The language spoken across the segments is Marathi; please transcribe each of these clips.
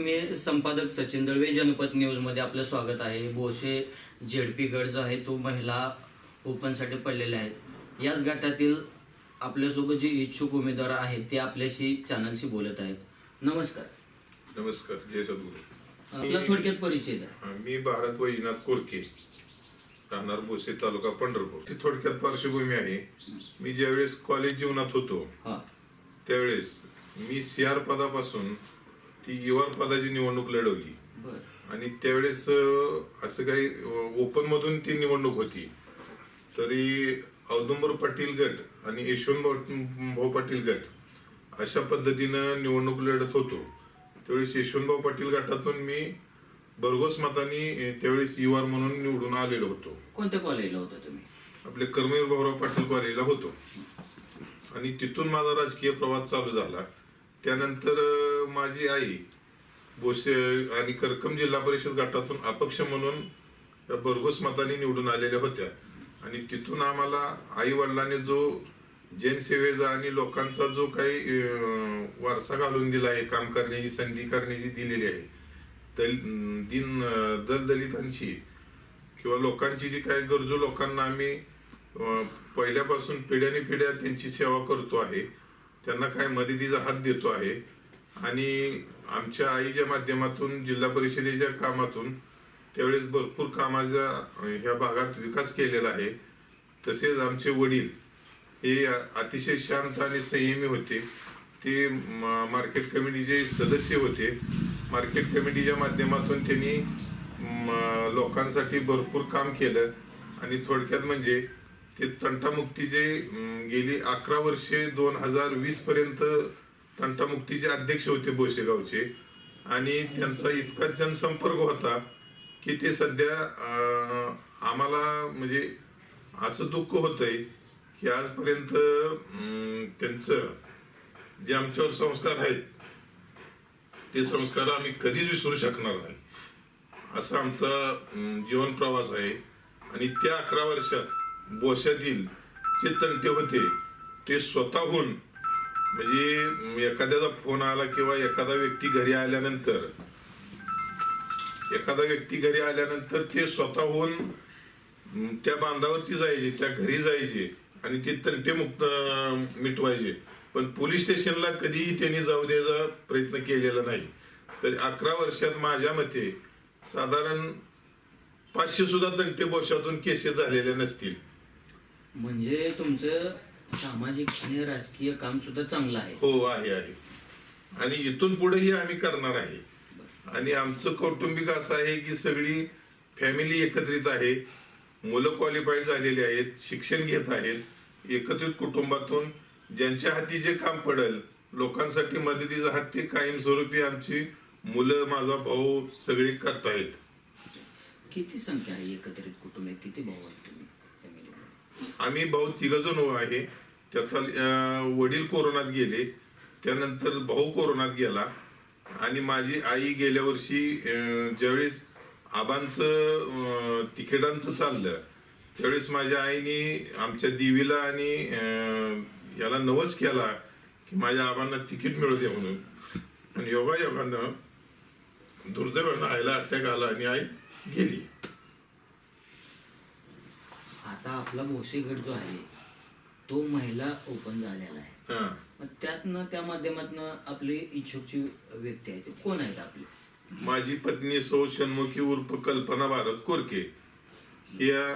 मी संपादक सचिन दळवे जनपद न्यूजमध्ये आपलं स्वागत आहे. बोशे झेडपी गट जो आहे तो महिला ओपनसाठी पडलेले आहेत. याच गटातील आपल्यासोबत जे इच्छुक उमेदवार आहेत ते आपल्याशी चॅनलशी बोलत आहेत. नमस्कार. नमस्कार. जय सद्गुरू. आपला थोडक्यात परिचय द्या. मी भारत वैजनाथ कोरके राहणार बोसे तालुका पंढरपूर. ती थोडक्यात पार्श्वभूमी आहे. मी ज्यावेळेस कॉलेज जीवनात होतो हा. त्यावेळेस मी सी आर पदापासून ती युआर पदाची निवडणूक लढवली. आणि त्यावेळेस असं काही ओपन मधून ती निवडणूक होती. तरी औदुंबर पाटील गट आणि यशवंत भाऊ- पाटील गट अशा पद्धतीनं निवडणूक लढत होतो. त्यावेळेस यशवंतभाऊ पाटील गटातून मी भरघोस मताने त्यावेळेस युआर म्हणून निवडून आलेलो होतो. कोणत्या कॉलेजला होता तुम्ही? आपले कर्मवीर भाऊराव पाटील कॉलेजला होतो. आणि तिथून माझा राजकीय प्रवास चालू झाला. त्यानंतर माझी आई बोसे आणि करकम जिल्हा परिषद गटातून अपक्ष म्हणून त्या भरघोस मताने निवडून आलेल्या होत्या. आणि तिथून आम्हाला आई वडिलांनी जो जनसेवेचा आणि लोकांचा जो काही वारसा घालून दिला आहे काम करण्याची संधी करण्याची दिलेली आहे दल दिन दलदलितांची किंवा लोकांची जी काही गरजू लोकांना आम्ही पहिल्यापासून पिढ्याने पिढ्या त्यांची सेवा करतो आहे त्यांना काय मदतीचा हात देतो आहे आणि आमच्या आईच्या माध्यमातून जिल्हा परिषदेच्या कामातून त्यावेळेस भरपूर कामाचा ह्या भागात विकास केलेला आहे. तसेच आमचे वडील हे अतिशय शांत आणि संयमी होते. ते म- मार्केट कमिटीचे सदस्य होते. मार्केट कमिटीच्या माध्यमातून त्यांनी लोकांसाठी भरपूर काम केलं. आणि थोडक्यात म्हणजे ते तंटामुक्तीचे गेली अकरा वर्षे दोन हजार वीसपर्यंत तंटामुक्तीचे अध्यक्ष होते बोसेगावचे. आणि त्यांचा इतका जनसंपर्क होता की ते सध्या आम्हाला म्हणजे असं दुःख होतंय की आजपर्यंत अं, त्यांचं जे आमच्यावर संस्कार आहेत ते संस्कार आम्ही कधीच विसरू शकणार नाही. असा आमचा जीवन प्रवास आहे. आणि त्या अकरा वर्षात बोशातील जे तंटे होते ते स्वतःहून म्हणजे एखाद्याचा फोन आला किंवा एखादा व्यक्ती घरी आल्यानंतर एखादा व्यक्ती घरी आल्यानंतर ते स्वतःहून त्या बांधावरती जायचे त्या घरी जायचे आणि ते तंटे मुक्त मिटवायचे. पण पोलीस स्टेशनला कधीही त्यांनी जाऊ द्यायचा प्रयत्न केलेला नाही. तर अकरा वर्षात माझ्या मते साधारण पाचशे सुद्धा तंटे बोशातून केसेस झालेल्या नसतील. म्हणजे तुमचं सामाजिक आणि राजकीय काम सुद्धा चांगलं आहे. हो आहे आहे. आणि इथून पुढेही आम्ही करणार आहे. आणि आमचं कौटुंबिक असं आहे की सगळी फॅमिली एकत्रित आहे. मुलं क्वालिफाईड झालेली आहेत शिक्षण घेत आहेत. एकत्रित कुटुंबातून ज्यांच्या हाती जे काम पडेल लोकांसाठी मदतीचा हात ते कायमस्वरूपी आमची मुलं माझा भाऊ सगळे करतायत. किती संख्या आहे एकत्रित कुटुंबात किती भाऊ आहेत आम्ही भाऊ तिघजण आहे. त्यात वडील कोरोनात गेले. त्यानंतर भाऊ कोरोनात गेला. आणि माझी आई गेल्या वर्षी ज्यावेळेस आबांचं तिकिटांचं चाललं त्यावेळेस माझ्या आईने आमच्या देवीला आणि याला नवस केला की माझ्या आबांना तिकीट मिळते म्हणून. आणि योगायोगानं दुर्दैवानं आईला अटॅक आला आणि आई गेली. आता आपला गट जो आहे तो महिला ओपन झालेला आहे. हा. मग त्यातनं त्या माध्यमातनं आपली इच्छुकची व्यक्ती आहे ते कोण आहेत आपली? माझी पत्नी सौ षण्मुखी उर्फ कल्पना भारत कोरके. या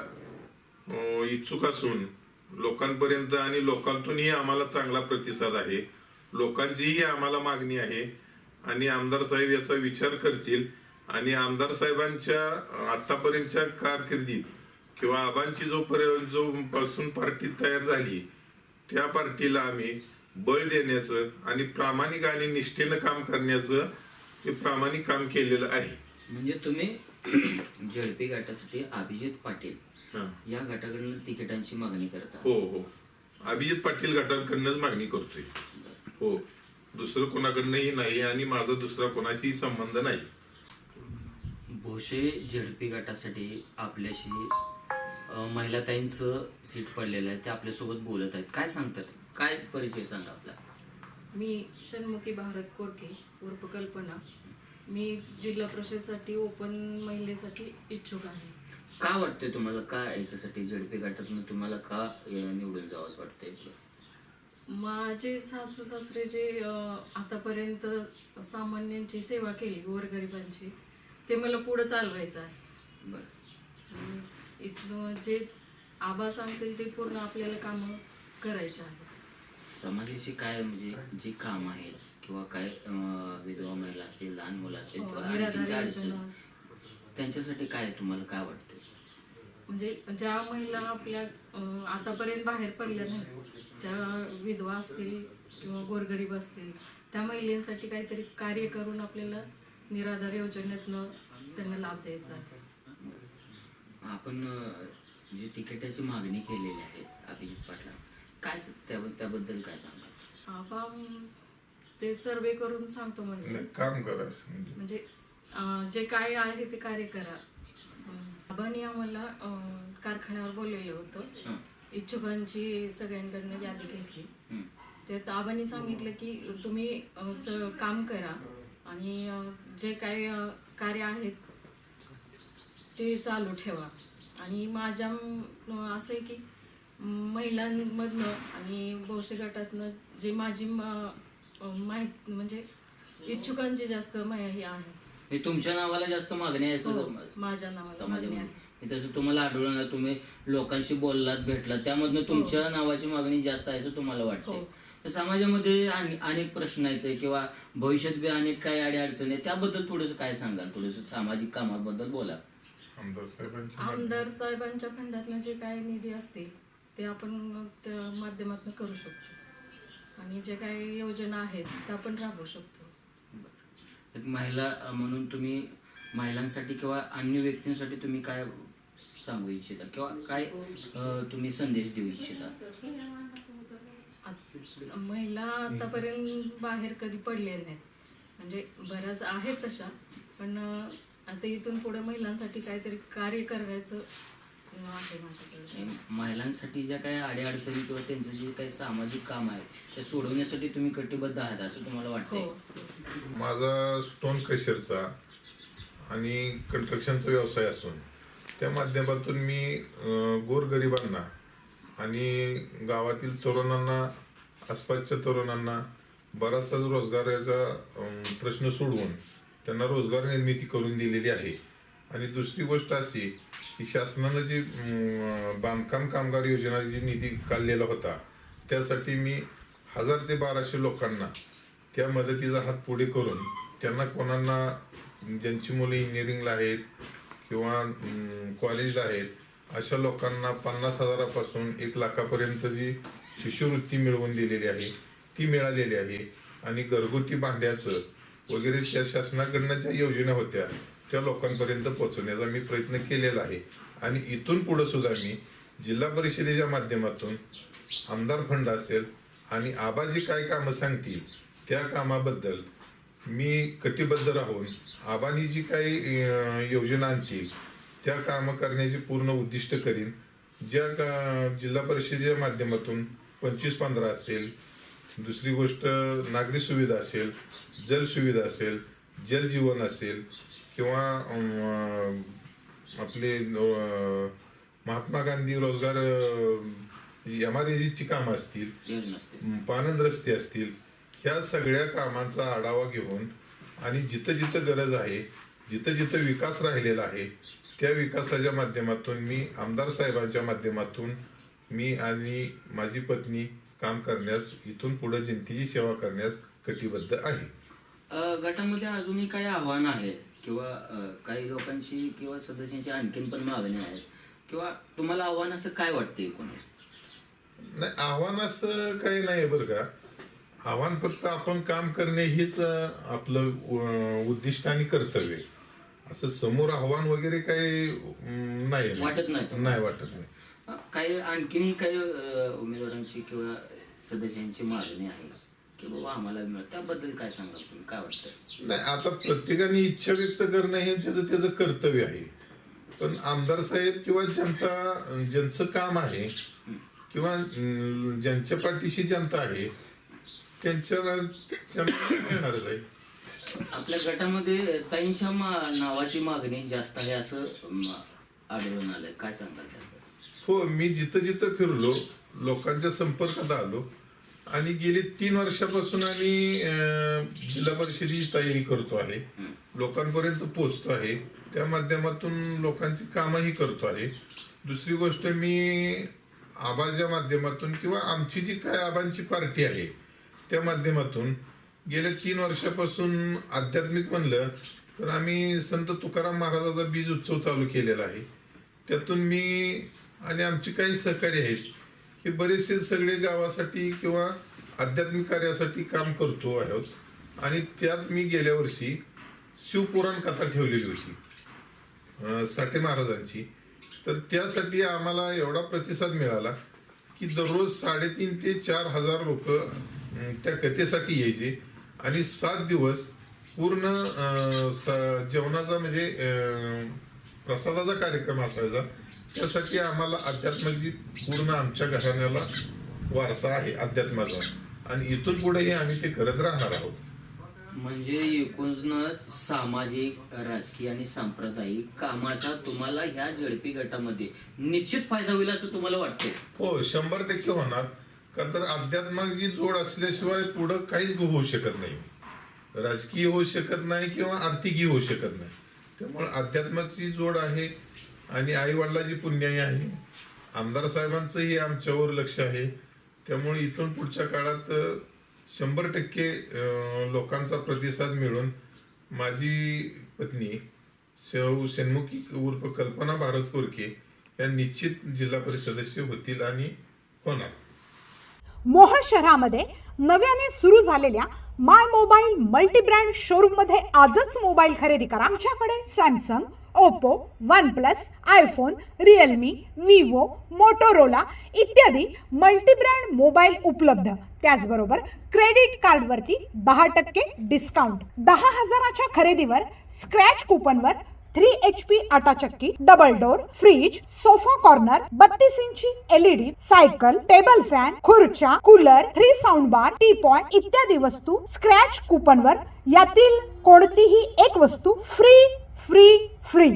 अं, इच्छुक असून लोकांपर्यंत आणि लोकांतूनही आम्हाला चांगला प्रतिसाद आहे. लोकांचीही आम्हाला मागणी आहे. आणि आमदार साहेब याचा विचार करतील. आणि आमदार साहेबांच्या आतापर्यंतच्या कारकिर्दीत किंवा आबांची जोपर्यंत जो पासून पार्टी तयार झाली त्या पार्टीला आम्ही बळ देण्याचं आणि प्रामाणिक आणि निष्ठेनं काम करण्याचं हे प्रामाणिक काम केलेलं आहे. म्हणजे तुम्ही झेडपी गटासाठी अभिजित पाटील. या गटाकडनं तिकिटांची मागणी करता. हो हो. अभिजित पाटील गटांकडनंच मागणी करतोय. हो. दुसरं कोणाकडनंही नाही आणि माझा दुसरा कोणाशीही संबंध नाही. भोसे झेडपी गटासाठी आपल्याशी अं, महिलाताईंचं सीट पडलेलं आहे ते आपल्यासोबत बोलत आहेत. काय सांगतात? काय परिचय सांगा आपला? मी षण्मुखी भारत कोरके उर्फ कल्पना. मी जिल्हा परिषदसाठी ओपन महिलेसाठी इच्छुक आहे. का वाटतंय तुम्हाला? का याच्यासाठी झडपी गटातून तुम्हाला का निवडून जावंच वाटतंय माझे सासू सासरे जे आतापर्यंत सामान्यांची सेवा केली गोरगरिबांची ते मला पुढे चालवायचं आहे. बरं. जे आबा सांगतील ते पूर्ण आपल्याला कामं करायचे आहेत. समाजाची काय म्हणजे जी काम आहेत किंवा काय अं, विधवा महिला असतील लहान मुलं असतील हो, किंवा आणखी निराधार काय अडचण? योजना. त्यांच्यासाठी काय तुम्हाला काय वाटतं म्हणजे ज्या महिला आपल्या अं, आतापर्यंत बाहेर पडल्या नाही त्या विधवा असतील किंवा गोरगरीब असतील त्या महिलांसाठी काहीतरी कार्य करून आपल्याला निराधार योजनेतनं त्यांना लाभ द्यायचा आहे. आपण जी तिकिटाची मागणी केलेली आहे अभिजित पाटला काय त्या- त्याबद्दल काय सांगा आपण ते सर्वे करून सांगतो म्हणजे. नाही, काम करायचं म्हणजे म्हणजे अं, जे काय आहे ते कार्य करा. आबांनी आम्हाला अं, कारखान्यावर बोललेलं होतं. हं, इच्छुकांची सगळ्यांकडनं यादी घेतली. हं. त्यात आबांनी सांगितलं की तुम्ही अं, स- काम करा. आणि अं, जे काय अं, कार्य आहेत ते चालू ठेवा. आणि माझ्या असं आहे की महिलांमधनं आणि बहुशे गटातनं जे माझी माहीत म्हणजे इच्छुकांची जास्त मा- हे आहे. हे तुमच्या नावाला जास्त मागणी आहे असं हो, माझ्या नावाला मागणी आहे. हे तसं तुम्हाला आढळून आलं, तुम्ही लोकांशी बोललात भेटलात त्यामधनं तुमच्या नावाची मागणी जास्त आहे असं तुम्हाला हो. तर समाजामध्ये आणि- अनेक प्रश्न आहेत किंवा भविष्यात बी अनेक काही अडी अडचणी आहेत त्याबद्दल थोडस काय सांगाल? थोडस सामाजिक कामाबद्दल बोला. आमदार साहेबांची आमदार साहेबांच्या फंडातनं जे काय निधी असतील ते आपण त्या माध्यमातून करू शकतो. आणि जे काही योजना आहेत त्या आपण राबवू शकतो. एक महिला अ, म्हणून तुम्ही महिलांसाठी किंवा अन्य व्यक्तींसाठी तुम्ही काय सांगू इच्छिता? किंवा काय अ, तुम्ही संदेश देऊ इच्छिता? आत- महिला आतापर्यंत बाहेर कधी पडले नाहीत. म्हणजे बऱ्याच आहेत तशा पण अं, आता इथून पुढे महिलांसाठी काहीतरी कार्य करायचं आहे माझ्याकडे. आणि महिलांसाठी ज्या काही अडीअडचणी किंवा त्यांचं जे काही सामाजिक काम आहे ते सोडवण्यासाठी तुम्ही कटिबद्ध आहात असं तुम्हाला हो. वाटतंय माझा स्टोन क्रशरचा आणि कंस्ट्रक्शनचा व्यवसाय असून त्या माध्यमातून मी अं, गोरगरिबांना आणि गावातील तरुणांना आसपासच्या तरुणांना बराचसा रोजगाराचा अं, प्रश्न सोडवून त्यांना रोजगार निर्मिती करून दिलेली आहे. आणि दुसरी गोष्ट अशी की शासनानं जी बांधकाम कामगार योजना जी निधी काढलेला होता त्यासाठी मी हजार ते बाराशे लोकांना त्या मदतीचा हात पुढे करून त्यांना कोणांना ज्यांची मुलं इंजिनिअरिंगला आहेत किंवा कॉलेजला आहेत अशा लोकांना पन्नास हजारापासून एक लाखापर्यंत जी शिष्यवृत्ती मिळवून दिलेली आहे ती मिळालेली आहे. आणि घरगुती भांड्याचं वगैरे त्या शासनाकडनं ज्या योजना होत्या त्या लोकांपर्यंत पोहोचवण्याचा मी प्रयत्न केलेला आहे. आणि इथून पुढं सुद्धा मी जिल्हा परिषदेच्या माध्यमातून आमदार फंड असेल आणि आबाजी काय कामं सांगतील त्या कामाबद्दल मी कटिबद्ध राहून आबानी जी काही योजना आणतील त्या कामं करण्याची पूर्ण उद्दिष्ट करीन. ज्या का जिल्हा परिषदेच्या माध्यमातून पंचवीस पंधरा असेल दुसरी गोष्ट नागरी सुविधा असेल जल सुविधा असेल जलजीवन असेल किंवा आपले महात्मा गांधी रोजगार एम आर कामं असतील पानंद रस्ते असतील ह्या सगळ्या कामांचा आढावा घेऊन आणि जिथं जिथं गरज आहे जिथं जिथं विकास राहिलेला आहे त्या विकासाच्या माध्यमातून मी आमदार साहेबांच्या माध्यमातून मी आणि माझी पत्नी काम करण्यास इथून पुढे जनतेची सेवा करण्यास कटिबद्ध आहे. अ, गटामध्ये अजूनही काही आव्हान आहे किंवा अ, काही लोकांची किंवा सदस्यांची आणखीन पण मागणी आहे किंवा तुम्हाला आव्हान असं काय वाटतं एकूण नाही आव्हान असं काही नाही बरं का. आव्हान फक्त आपण काम करणे हेच अं, आपलं अं, उद्दिष्ट आणि कर्तव्य. आहे. असं समोर आव्हान वगैरे काही अं, नाही. वाटत नाही नाही वाटत नाही. अ, काही आणखीनही काही अ, उमेदवारांची किंवा सदस्यांची मागणी आहे की बाबा आम्हाला मिळत. त्याबद्दल काय सांगाल तुम्ही? काय वाटतं? नाही आता प्रत्येकाने इच्छा व्यक्त करणं हे त्याचं त्याचं कर्तव्य आहे. पण आमदार साहेब किंवा जनता ज्यांचं काम आहे किंवा ज्यांच्या पाठीशी जनता आहे त्यांच्या त्यांना मिळणारच आहे? आपल्या गटामध्ये ताईंच्या नावाची मागणी जास्त आहे असं आढळून आलंय. काय सांगाल? हो मी जिथं जिथं फिरलो लोकांच्या संपर्कात आलो. आणि गेली तीन वर्षापासून आम्ही अं, जिल्हा परिषदेची तयारी करतो आहे. लोकांपर्यंत पोहोचतो आहे. त्या माध्यमातून लोकांची कामही करतो आहे. दुसरी गोष्ट मी आबाच्या माध्यमातून किंवा आमची जी काय आबांची पार्टी आहे त्या माध्यमातून गेल्या तीन वर्षापासून आध्यात्मिक म्हणलं तर आम्ही संत तुकाराम महाराजाचा बीज उत्सव चालू केलेला आहे. त्यातून मी आणि आमची काही सहकारी आहेत हे बरेचसे सगळे गावासाठी किंवा आध्यात्मिक कार्यासाठी काम करतो आहोत आणि त्यात मी गेल्या वर्षी शिवपुराण कथा ठेवलेली होती. साठे महाराजांची. तर त्यासाठी आम्हाला एवढा प्रतिसाद मिळाला की दररोज साडेतीन ते चार हजार लोक त्या कथेसाठी यायचे. आणि सात दिवस पूर्ण स- जेवणाचा म्हणजे प्रसादाचा कार्यक्रम असायचा. त्यासाठी आम्हाला अध्यात्माची पूर्ण आमच्या घराण्याला वारसा आहे अध्यात्माचा. आणि इथून पुढेही आम्ही ते करत राहणार आहोत. म्हणजे एकूणच सामाजिक राजकीय आणि सांप्रदायिक कामाचा तुम्हाला ह्या जडपी गटामध्ये निश्चित फायदा होईल असं तुम्हाला वाटतंय? हो शंभर टक्के होणार. का तर अध्यात्माची जोड असल्याशिवाय पुढं काहीच होऊ शकत नाही. राजकीय होऊ शकत नाही किंवा आर्थिकही होऊ शकत नाही. त्यामुळे अध्यात्माची जोड आहे आणि आई वडिलाची पुण्याई आहे. आमदार साहेबांचंही आमच्यावर लक्ष आहे. त्यामुळे इथून पुढच्या काळात शंभर टक्के लोकांचा प्रतिसाद मिळून माझी पत्नी शेव शेणमुखी उर्फ कल्पना भारत कोरके या निश्चित जिल्हा परिषदेचे होतील आणि होणार. मोहोळ शहरामध्ये नव्याने सुरू झालेल्या माय मोबाईल मल्टीब्रँड शोरूममध्ये आजच मोबाईल खरेदी करा आमच्याकडे Samsung Oppo OnePlus iPhone Realme Vivo Motorola इत्यादी मल्टीब्रँड मोबाईल उपलब्ध. त्याचबरोबर क्रेडिट कार्डवरती दहा टक्के डिस्काउंट दहा हजाराच्या खरेदीवर स्क्रॅच कुपनवर थ्री एच पी आटा चक्की double door fridge sofa corner बत्तीस इंची एलईडी सायकल टेबल फॅन खुर्च्या cooler three sound bar T point इत्यादी वस्तू स्क्रॅच कुपनवर यातील कोणतीही एक वस्तू फ्री फ्री फ्री.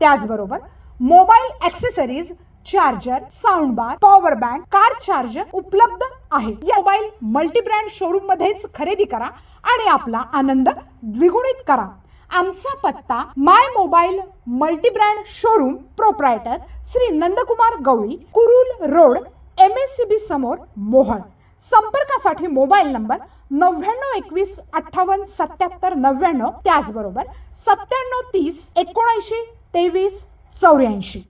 त्याचबरोबर mobile accessories charger sound bar power bank car charger उपलब्ध आहे. या मोबाईल मल्टीब्रँड शोरूम मध्येच खरेदी करा आणि आपला आनंद द्विगुणित करा. आमचा पत्ता my mobile multibrand showroom proprietor Shri Nandkumar Gawali Kurul road M S C B समोर मोहळ. संपर्कासाठी मोबाईल नंबर नव्याण्णव एकवीस अठ्ठावन्न सत्याहत्तर नव्याण्णव त्याचबरोबर सत्त्याण्णव तीस एकोणऐंशी तेवीस चौऱ्याऐंशी.